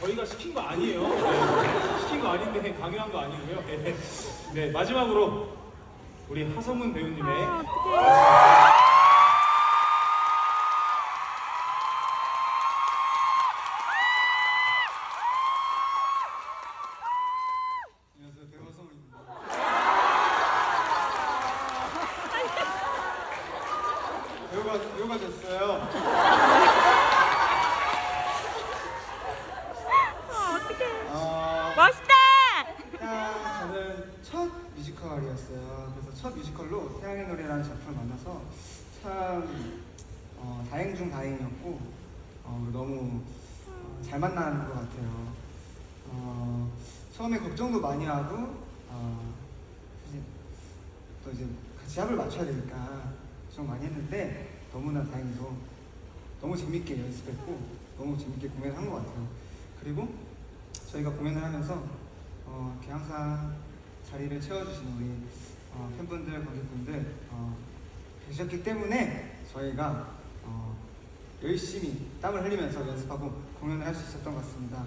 저희가 시킨 거 아니에요. 네. 시킨 거 아닌데 강요한 거 아니고요. 네. 네, 마지막으로 우리 하성문 배우님의 아, 처음에 걱정도 많이 하고 어, 사실 또 이제 같이 합을 맞춰야 되니까 걱정 많이 했는데 너무나 다행히도 너무 재밌게 연습했고 너무 재밌게 공연을 한 것 같아요. 그리고 저희가 공연을 하면서 어, 이렇게 항상 자리를 채워주시는 우리 어, 팬분들, 관객분들 어, 계셨기 때문에 저희가 어, 열심히 땀을 흘리면서 연습하고 공연을 할 수 있었던 것 같습니다.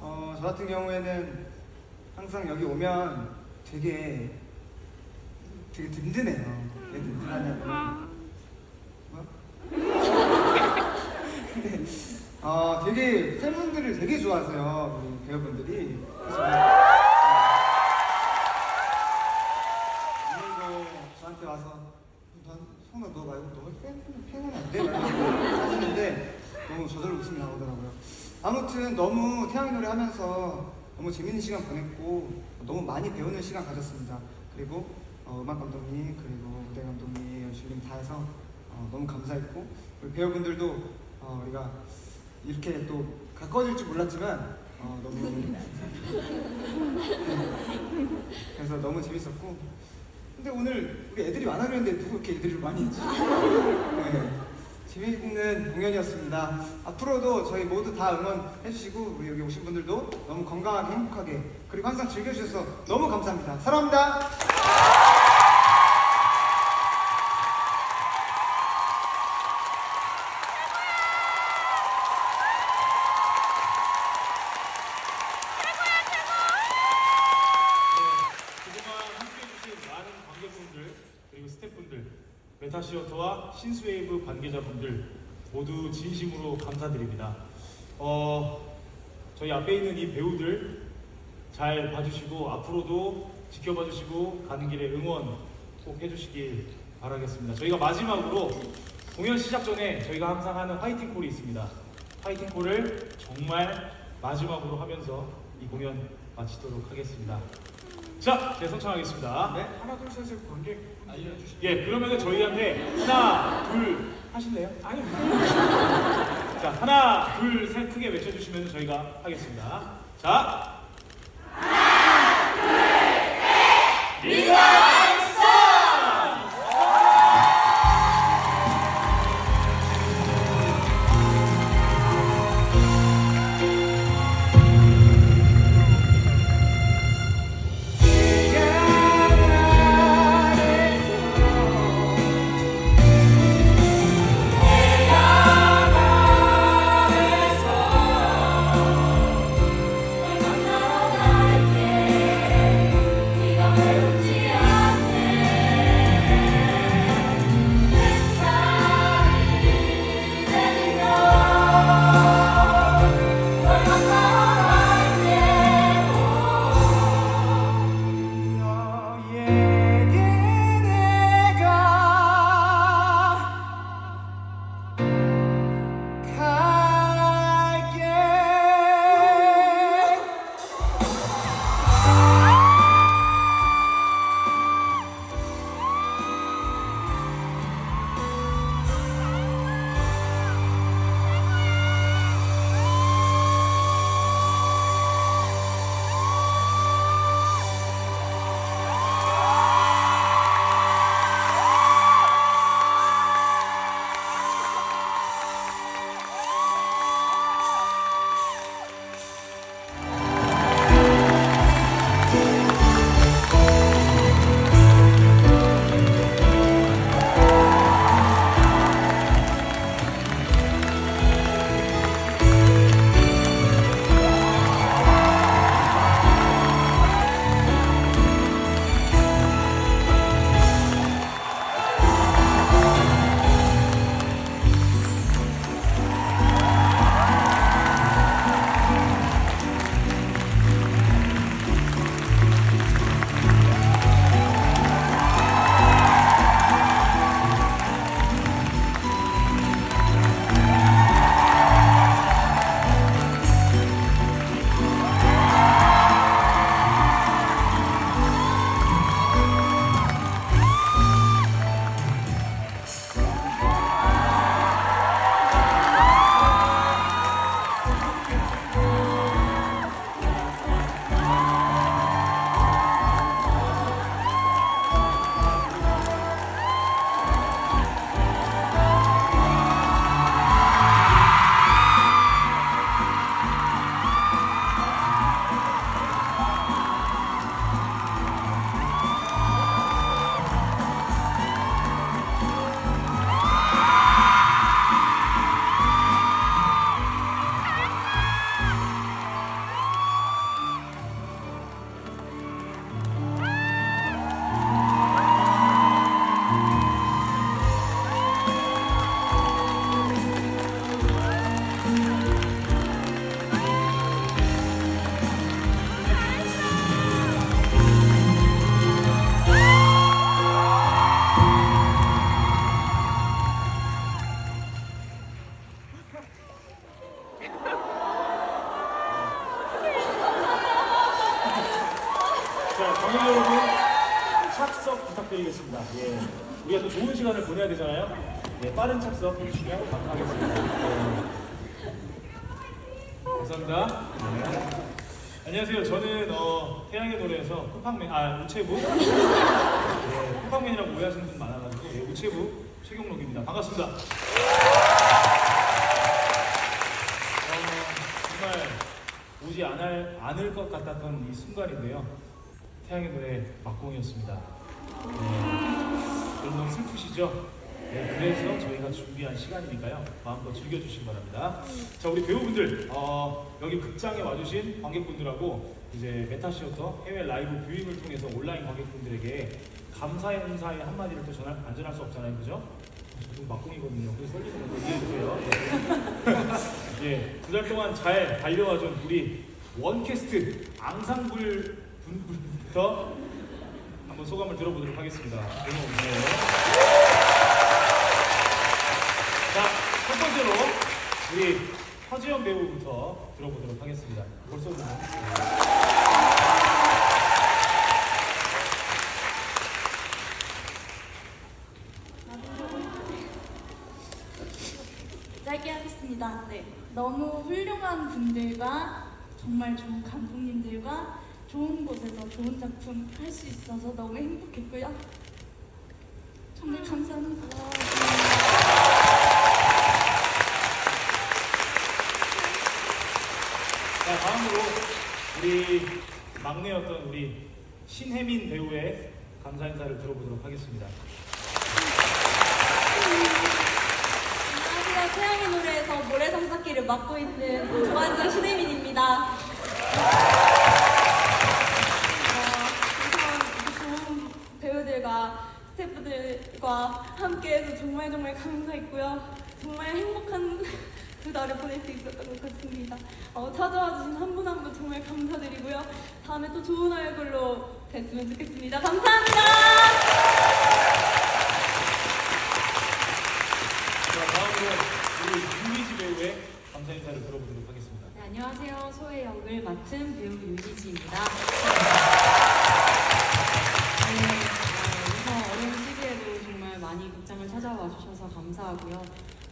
어, 저 같은 경우에는 항상 여기 오면 되게 되게 든든해요. 왜 든든하냐면 뭐? 근데 어, 되게 팬분들을 되게 좋아하세요 우리 배우분들이. 그래서 오늘도 저한테 와서 넌 성아 너 말고 너팬 팬은 안 돼? 하시는데 너무 저절로 웃음이 나오더라고요. 아무튼 너무 태양의 노래 하면서 너무 재밌는 시간 보냈고 너무 많이 배우는 시간 가졌습니다. 그리고 어, 음악 감독님 그리고 무대 감독님 연출님 다 해서 어, 너무 감사했고 우리 배우분들도 어, 우리가 이렇게 또 가까워질 줄 몰랐지만 어, 너무 그래서 너무 재밌었고 근데 오늘 우리 애들이 많아 그랬는데 누구 이렇게 애들이 많이 있지? 네. 재미있는 공연이었습니다. 앞으로도 저희 모두 다 응원해주시고 우리 여기 오신 분들도 너무 건강하게 행복하게 그리고 항상 즐겨주셔서 너무 감사합니다. 사랑합니다. 네, 그동안 함께해주신 많은 관객분들 그리고 스태프분들 메타시어터와 신스웨이브 관계자분들 모두 진심으로 감사드립니다. 어, 저희 앞에 있는 이 배우들 잘 봐주시고 앞으로도 지켜봐주시고 가는 길에 응원 꼭 해주시길 바라겠습니다. 저희가 마지막으로 공연 시작 전에 저희가 항상 하는 화이팅 콜이 있습니다. 화이팅 콜을 정말 마지막으로 하면서 이 공연 마치도록 하겠습니다. 자, 제 선창하겠습니다. 네, 하나 둘 셋을 관객 알려주시죠. 예, 그러면은 저희한테 하나, 둘 하실래요? 아니요. 자, 하나, 둘, 셋 크게 외쳐주시면 저희가 하겠습니다. 자. 하나, 둘, 셋! 리가! 빠른 착석 해주시면 감사하겠습니다. 네. 감사합니다. 네. 안녕하세요. 저는 어, 태양의 노래에서 쿠팡맨, 아 우체부, 네, 쿠팡맨이라고 오해하시는 분 많아가지고 네, 우체부 최경록입니다. 반갑습니다. 어, 정말 오지 않을, 않을 것 같았던 이 순간인데요. 태양의 노래 막공이었습니다. 네, 너무 슬프시죠? 네, 그래서 저희가 준비한 시간이니까요. 마음껏 즐겨주시기 바랍니다. 자, 우리 배우분들, 어, 여기 극장에 와주신 관객분들하고 이제 메타시어터 해외 라이브 뷰잉을 통해서 온라인 관객분들에게 감사의 인사의 한마디를 또 전할, 안 전할 수 없잖아요. 그죠? 저도 막공이거든요. 그래서 설리는 거 이해해주세요. 예, 두 달 동안 잘 달려와준 우리 원캐스트 앙상블 분부터 한번 소감을 들어보도록 하겠습니다. 너무 네. 자, 첫 번째로 우리 허지연 배우부터 들어보도록 하겠습니다. 벌써 뭐, 짧게 하겠습니다. 네, 너무 훌륭한 분들과 정말 좋은 감독님들과 좋은 곳에서 좋은 작품 할 수 있어서 너무 행복했고요. 정말 감사합니다. 자, 다음으로 우리 막내였던 우리 신혜민 배우의 감사 인사를 들어보도록 하겠습니다. 안녕하세요. 태양의 노래에서 모래성 쌓기를 맡고 있는 조한정 신혜민입니다. 어, 우선 좋은 배우들과 스태프들과 함께해서 정말 정말 감사했고요. 정말 행복한 두 달을 보낼 수 있었던 것 같습니다. 어, 찾아와 주신 한 분 한 분 정말 감사드리고요. 다음에 또 좋은 얼굴로 뵀으면 좋겠습니다. 감사합니다. 자, 다음으로 우리 유미지 배우의 감사 인사를 들어보도록 하겠습니다. 네, 안녕하세요. 소의 역을 맡은 배우 윤희지입니다. 네, 어, 어려운 시기에도 정말 많이 극장을 찾아와 주셔서 감사하고요.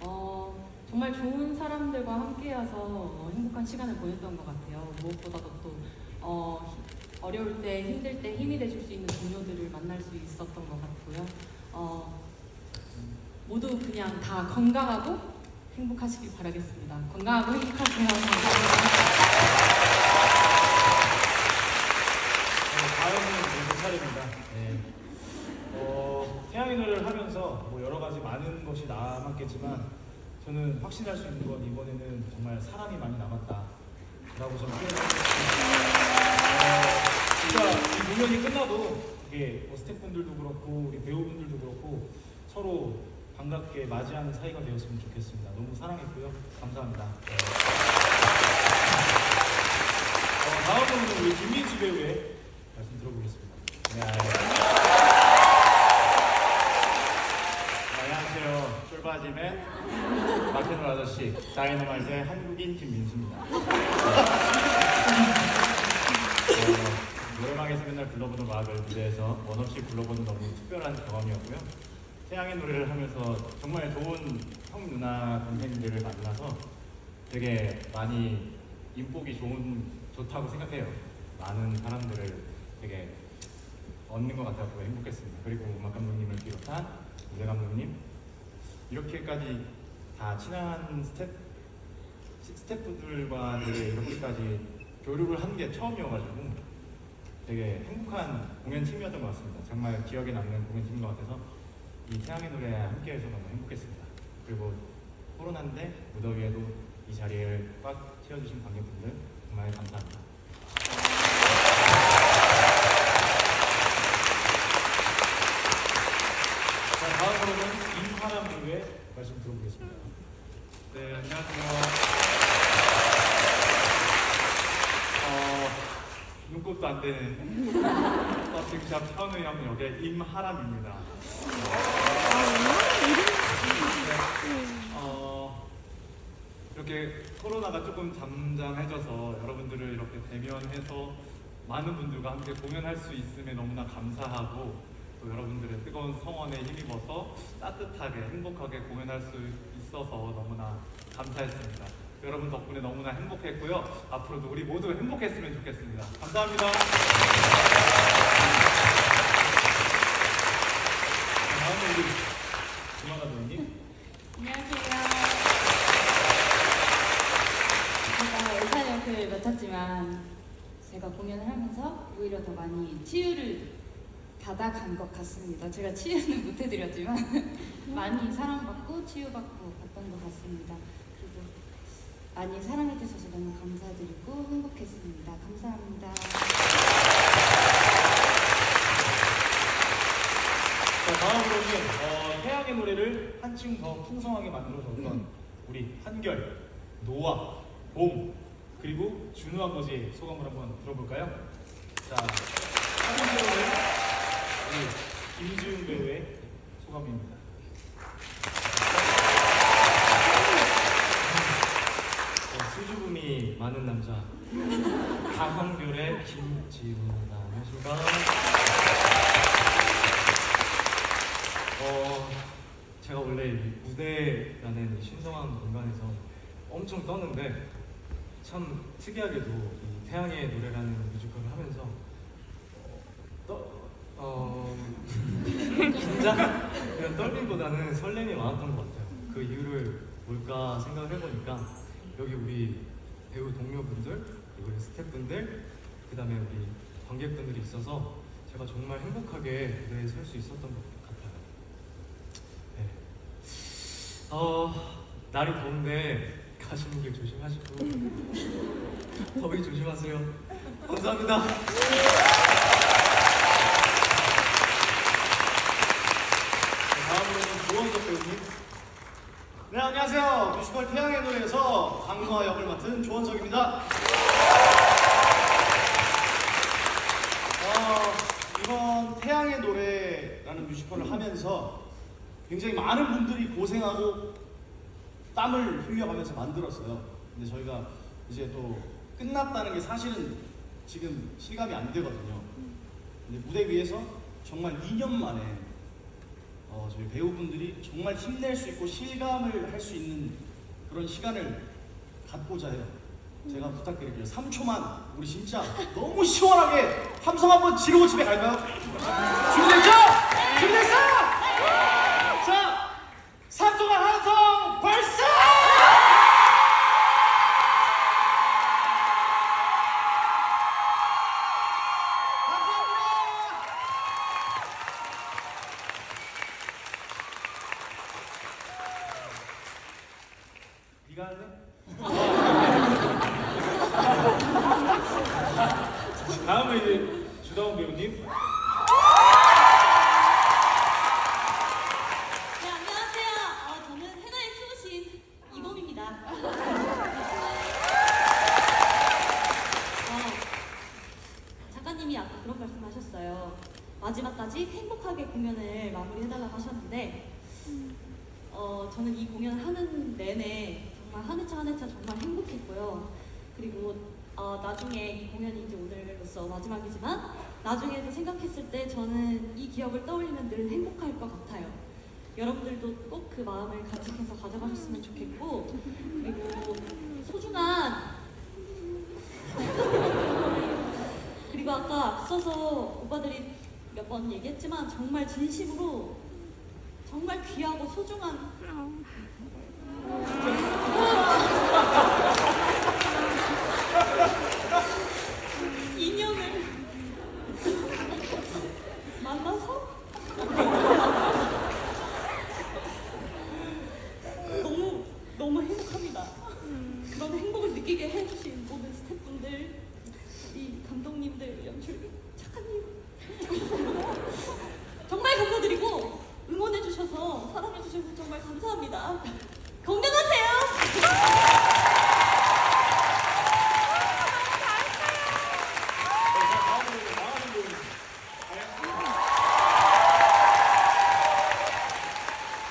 어, 정말 좋은 사람들과 함께여서 어, 행복한 시간을 보냈던 것 같아요. 무엇보다도 또 어, 히- 어려울 때, 힘들 때 힘이 돼줄 수 있는 동료들을 만날 수 있었던 것 같고요. 어, 모두 그냥 다 건강하고 행복하시길 바라겠습니다. 건강하고 행복하세요. 감사합니다. 네, 다음은 제 차례입니다. 네. 어, 태양의 노래를 하면서 뭐 여러 가지 많은 것이 남았겠지만 저는 확신할 수 있는 건 이번에는 정말 사람이 많이 남았다라고 저는 표현하고 진짜 이 공연이 끝나도 이게 뭐 스태프분들도 그렇고 우리 배우분들도 그렇고 서로 반갑게 맞이하는 사이가 되었으면 좋겠습니다. 너무 사랑했고요. 감사합니다. 네. 어, 다음으로는 우리 김민수 배우의 말씀 들어보겠습니다. 네. 안녕하세요. 쫄바짐의 마케노 아저씨 다이너마이트의 한국인 김민수입니다. 어, 노래방에서 맨날 불러보는 음악을 무대에서 원 없이 불러보는 너무 특별한 경험이었고요. 태양의 노래를 하면서 정말 좋은 형 누나 동생들을 만나서 되게 많이 인복이 좋은 좋다고 생각해요. 많은 사람들을 되게 얻는 것 같았고 행복했습니다. 그리고 음악 감독님을 비롯한 무대 감독님 이렇게까지 다 친한 스텝 시- 스태프들과 이렇게까지 교류를 한 게 처음이어가지고 되게 행복한 공연 팀이었던 것 같습니다. 정말 기억에 남는 공연 팀인 것 같아서 이 태양의 노래 함께해서 너무 행복했습니다. 그리고 코로나인데 무더위에도 이 자리를 꽉 채워주신 관객분들 정말 감사합니다. 자, 다음으로는 임하람 배우의 말씀 들어보겠습니다. 네, 안녕하세요. 어, 눈곱도 안 되는 서팅샵 현우형 역의 임하람입니다. 어, 이렇게 코로나가 조금 잠잠해져서 여러분들을 이렇게 대면해서 많은 분들과 함께 공연할 수 있음에 너무나 감사하고 또 여러분들의 뜨거운 성원에 힘입어서 따뜻하게 행복하게 공연할 수 있어서 너무나 감사했습니다. 여러분 덕분에 너무나 행복했고요. 앞으로도 우리 모두 행복했으면 좋겠습니다. 감사합니다. 다음은 우리 김하나 배우님. 안녕하세요. 제가 의사 역을 맡았지만 제가 공연을 하면서 오히려 더 많이 치유를 받아간 것 같습니다. 제가 치유는 못 해드렸지만 많이 사랑받고 치유받고 갔던 것 같습니다. 그리고 많이 사랑해주셔서 너무 감사드리고 행복했습니다. 감사합니다. 자, 다음으로는 어, 태양의 노래를 한층 더 풍성하게 만들어줬던 우리 한결, 노아, 봄 그리고 준우 아버지의 소감을 한번 들어볼까요? 자, 첫 번째로 는 우리 김지훈 배우의 소감입니다. 어, 수줍음이 많은 남자 강한결의 김지훈 안녕하십니까 어 제가 원래 이 무대라는 이 신성한 공간에서 엄청 떠는데 참 특이하게도 이 태양의 노래라는 뮤지컬을 하면서 떠, 어, 긴장? 그냥 떨림보다는 설렘이 많았던 것 같아요. 그 이유를 뭘까 생각을 해보니까 여기 우리 배우 동료분들 그리고 스태프분들 그 다음에 우리 관객분들이 있어서 제가 정말 행복하게 무대에 설 수 있었던 것 같아요. 네. 어, 날이 더운데 가시는 길 조심하시고 더위 조심하세요. 감사합니다. 자, 조원석 배우님. 네 안녕하세요. 뮤지컬 태양의 노래에서 강노아 역을 맡은 조원석입니다. 어, 이번 태양의 노래라는 뮤지컬을 하면서 굉장히 많은 분들이 고생하고 땀을 흘려가면서 만들었어요. 근데 저희가 이제 또 끝났다는 게 사실은 지금 실감이 안 되거든요. 근데 무대 위에서 정말 2년 만에 어, 저희 배우분들이 정말 힘낼 수 있고 실감을 할 수 있는 그런 시간을 갖고자 해요. 제가 부탁드릴게요. 3초만 우리 진짜 너무 시원하게 함성 한번 지르고 집에 갈까요? 준비됐죠? 준비됐어? 자, 3초간 함성 발사! 감사합니다. 네가 할래? 다음은 이제 주다운 배우님. 네, 안녕하세요. 어, 저는 해나의 수호신 이범입니다. 어, 작가님이 아까 그런 말씀하셨어요. 마지막까지 행복하게 공연을 마무리해달라고 하셨는데, 어, 저는 이 공연을 하는 내내 정말 한 회차 한 회차 정말 행복했고요. 그리고 어, 나중에 이 공연이 이제 오늘로서 마지막이지만 나중에도 생각했을 때 저는 이 기억을 떠올리면 늘 행복할 것 같아요. 여러분들도 꼭 그 마음을 간직해서 가져가셨으면 좋겠고 그리고 소중한 그리고 아까 앞서서 오빠들이 몇 번 얘기했지만 정말 진심으로 정말 귀하고 소중한 인연을 만나서 너무 너무 행복합니다. 그런 행복을 느끼게 해주신 모든 스태프분들, 이 감독님들, 연출 작가님 정말 감사드리고 응원해주셔서 사랑해주셔서 정말 감사합니다. 건강하세요. 자, 다음으로 이제 나가는 배우님.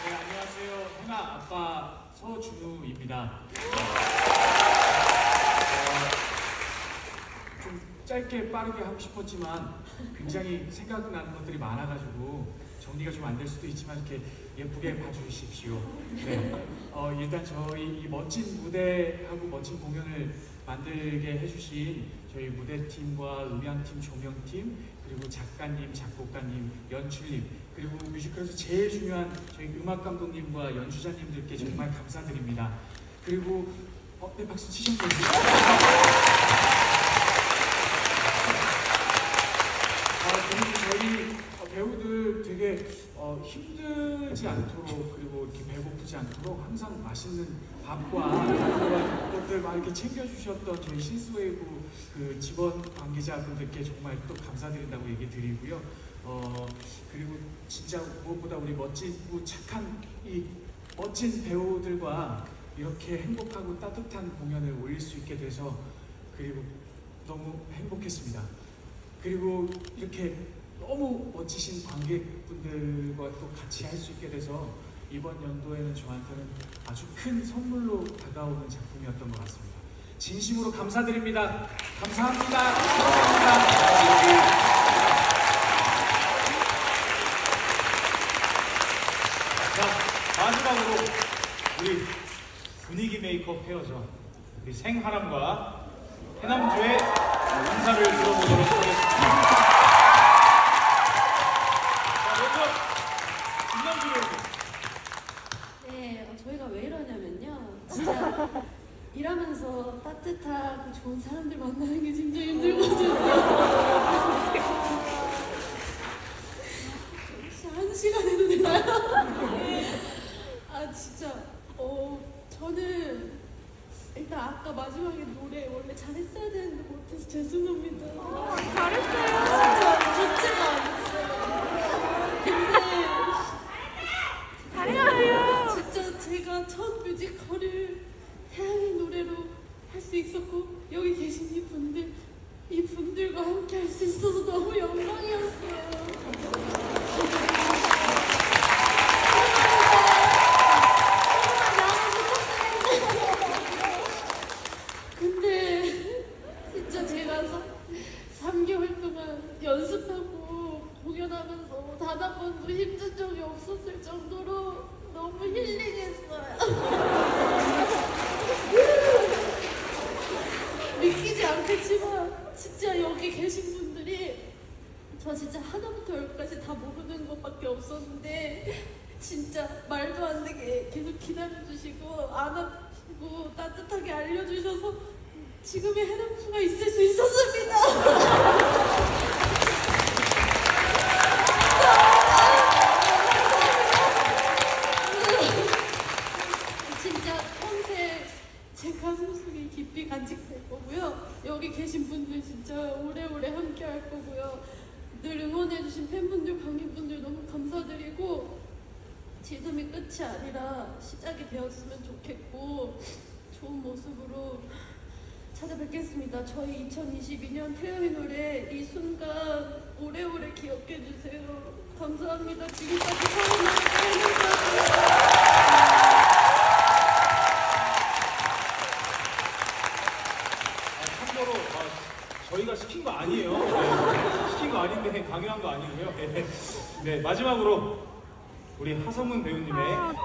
네, 안녕하세요. 해나 아빠 서준우입니다. 어, 좀 짧게 빠르게 하고 싶었지만 굉장히 생각나는 것들이 많아가지고 정리가 좀 안 될 수도 있지만 이렇게 예쁘게 봐주십시오. 네. 어, 일단 저희 이 멋진 무대하고 멋진 공연을 만들게 해주신 저희 무대팀과 음향팀, 조명팀, 그리고 작가님, 작곡가님, 연출님, 그리고 뮤지컬에서 제일 중요한 저희 음악 감독님과 연주자님들께 정말 감사드립니다. 그리고 어, 네 박수 치셨네요. 아, 그리고 저희 어, 배우들 되게 어, 힘들지 않도록 그리고 이렇게 배고프지 않도록 항상 맛있는 밥과 그런 것들 막 이렇게 챙겨주셨던 저희 신스웨이브 그 직원 관계자분들께 정말 또 감사드린다고 얘기 드리고요. 어, 그리고 진짜 무엇보다 우리 멋지고 착한 이 멋진 배우들과 이렇게 행복하고 따뜻한 공연을 올릴 수 있게 돼서 그리고 너무 행복했습니다. 그리고 이렇게 너무 멋지신 관객분들과 또 같이 할 수 있게 돼서 이번 연도에는 저한테는 아주 큰 선물로 다가오는 작품이었던 것 같습니다. 진심으로 감사드립니다. 감사합니다. 감사합니다. 자, 마지막으로 우리 분위기 메이커 페어죠. 우리 생하람과 해남주의 인사를 들어보도록 하겠습니다. 네, 어, 저희가 왜 이러냐면요. 진짜 일하면서 따뜻하고 좋은 사람들 만나는 게 진짜 힘들거든요. 아어 마지막에 노래 원래 잘했어야 되는데 못해서 죄송합니다. 잘했어요. 진짜 좋지가 않았어요. 근데 진짜 제가 첫 뮤지컬을 태양의 노래로 할 수 있었고 여기 계신 이 분들 이 분들과 함께 할 수 있어서 너무 영광이었어요. 근데 진짜 제가 3개월 동안 연습하고 공연하면서 단 한 번도 힘든 적이 없었을 정도로 너무 힐링했어요. 믿기지 않겠지만 진짜 여기 계신 분들이 저 진짜 하나부터 열까지 다 모르는 것밖에 없었는데 진짜 말도 안 되게 계속 기다려주시고 안아주고 따뜻하게 알려주셔서 지금의 해남수가 있을 수 있었습니다. 진짜 평생 제 가슴 속에 깊이 간직될 거고요. 여기 계신 분들 진짜 오래오래 함께 할 거고요. 늘 응원해주신 팬분들, 관객분들 너무 감사드리고 지금이 끝이 아니라 시작이 되었으면 좋겠고 좋은 모습으로 찾아뵙겠습니다. 저희 2022년 태양의 노래 이 순간 오래오래 기억해 주세요. 감사합니다. 지금까지 태양의 노래 태양이었습니다. 아, 참고로 아, 저희가 시킨 거 아니에요. 네, 시킨 거 아닌데 강요한 거 아니고요. 네, 네, 마지막으로 우리 하성은 배우님의 안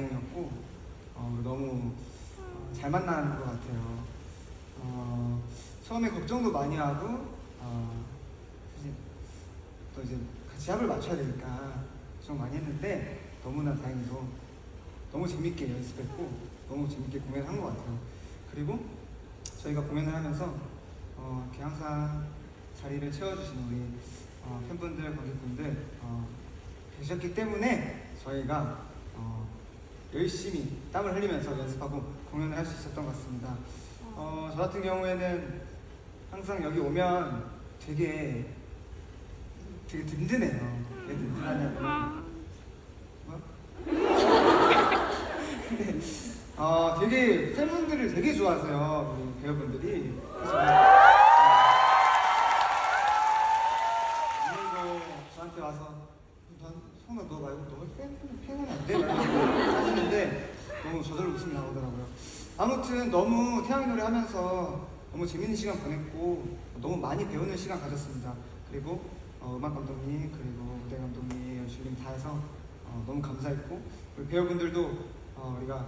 다행이었고 어, 너무 어, 잘 만난 것 같아요. 어, 처음에 걱정도 많이 하고 어, 사실 또 이제 같이 합을 맞춰야 되니까 좀 많이 했는데 너무나 다행히도 너무 재밌게 연습했고 너무 재밌게 공연한 것 같아요. 그리고 저희가 공연을 하면서 어, 이렇게 항상 자리를 채워주시는 우리 어, 팬분들, 관객분들 어, 계셨기 때문에 저희가 어, 열심히 땀을 흘리면서 연습하고 공연을 할 수 있었던 것 같습니다. 어, 저 같은 경우에는 항상 여기 오면 되게 되게 든든해요. 왜 든든하냐면 뭐? 어, 되게 팬분들을 되게 좋아하세요. 우리 배우분들이. 그래서 오늘도 저한테 와서 난 성아 너 말고 너 팬, 팬은 안 돼? 하시는데 너무 저절로 웃음이 나오더라고요. 아무튼 너무 태양의 노래 하면서 너무 재밌는 시간 보냈고 너무 많이 배우는 시간 가졌습니다. 그리고 어, 음악 감독님 그리고 무대 감독님 연출님 다 해서 어, 너무 감사했고 우리 배우분들도 어, 우리가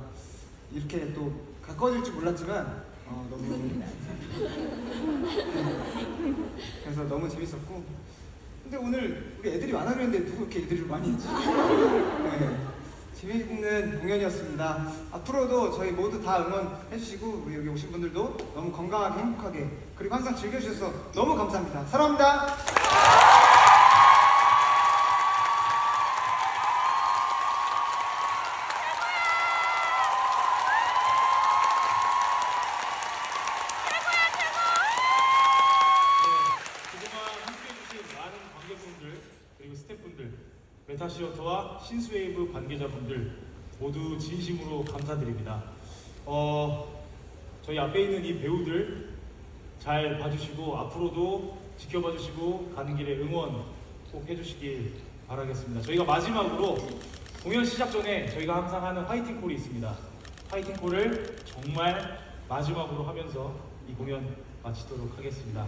이렇게 또 가까워질 줄 몰랐지만 어, 너무 그래서 너무 재밌었고 근데 오늘 우리 애들이 많아 그랬는데 누구 이렇게 애들이 많이 있지? 네. 재미있는 공연이었습니다. 앞으로도 저희 모두 다 응원해 주시고 우리 여기 오신 분들도 너무 건강하게 행복하게 그리고 항상 즐겨주셔서 너무 감사합니다. 사랑합니다. 네, 그동안 함께해주신 많은 관객분들 그리고 스태프분들 메타시어터와 신스웨이브 관계자분들 모두 진심으로 감사드립니다. 어, 저희 앞에 있는 이 배우들 잘 봐주시고 앞으로도 지켜봐주시고 가는 길에 응원 꼭 해주시길 바라겠습니다. 저희가 마지막으로 공연 시작 전에 저희가 항상 하는 화이팅 콜이 있습니다. 화이팅 콜을 정말 마지막으로 하면서 이 공연 마치도록 하겠습니다.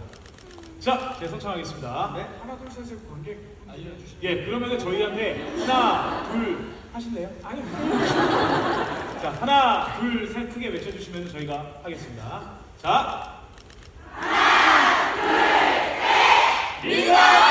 자, 제 선창하겠습니다. 네, 하나 둘 셋을 관객 알려주시. 예, 그러면은 저희한테 하나, 둘 하실래요? 아니. 자, 하나, 둘, 셋 크게 외쳐주시면 저희가 하겠습니다. 자. 하나, 둘, 셋! 리더!